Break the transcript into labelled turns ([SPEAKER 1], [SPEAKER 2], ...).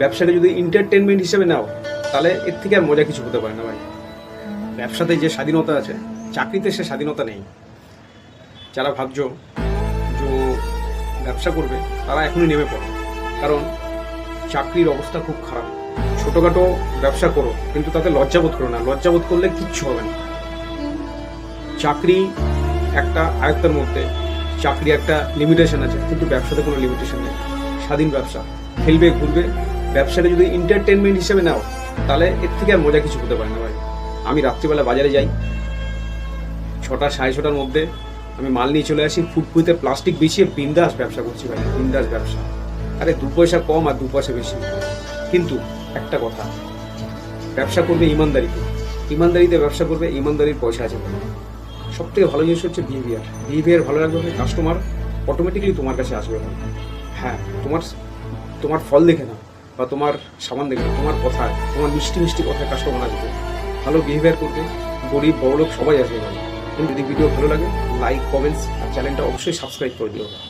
[SPEAKER 1] ব্যবসাকে যদি এন্টারটেনমেন্ট হিসেবে নাও, তাহলে এর থেকে আর মজা কিছু হতে পারে না ভাই। ব্যবসাতে যে স্বাধীনতা আছে, চাকরিতে সে স্বাধীনতা নেই। যারা ভাবছ যে ব্যবসা করবে, তারা এখনই নেমে পড়ো। কারণ চাকরির অবস্থা খুব খারাপ। ছোটোখাটো ব্যবসা করো, কিন্তু তাতে লজ্জাবোধ করো না। লজ্জাবোধ করলে কিচ্ছু হবে না। চাকরি একটা আয়ত্তের মধ্যে, চাকরি একটা লিমিটেশন আছে, কিন্তু ব্যবসাতে কোনো লিমিটেশন নেই। স্বাধীন ব্যবসা, খেলবে, ঘুরবে ব্যবসাটা যদি এন্টারটেনমেন্ট হিসেবে নাও, তাহলে এর থেকে আর মজা কিছু হতে পারে না ভাই। আমি রাত্রিবেলা বাজারে যাই, ছটা সাড়ে ছটার মধ্যে আমি মাল নিয়ে চলে আসি ফুটপুইতে প্লাস্টিক বিছিয়ে বিন্দাস ব্যবসা করছি ভাই, বিন্দাস ব্যবসা। আরে দু পয়সা কম আর দু পয়সা বেশি। কিন্তু একটা কথা, ব্যবসা করবে ইমানদারিতে। ইমানদারিতে ব্যবসা করবে, ইমানদারির পয়সা আছে। সব থেকে ভালো জিনিস হচ্ছে বিহেভিয়ার বিহেভিয়ার ভালো রাখবে কাস্টমার অটোমেটিক্যালি তোমার কাছে আসবে। হ্যাঁ তোমার তোমার ফল দেখে না বা তোমার সামান দেখবে, তোমার কথায় তোমার মিষ্টি মিষ্টি কথায় কাস্টমার আসবে ভালো বিহেভিয়ার করবে, গরিব, বড়লোক সবাই আসবে কিন্তু যদি ভিডিও ভালো লাগে লাইক কমেন্টস আর চ্যানেলটা অবশ্যই সাবস্ক্রাইব করে দিও।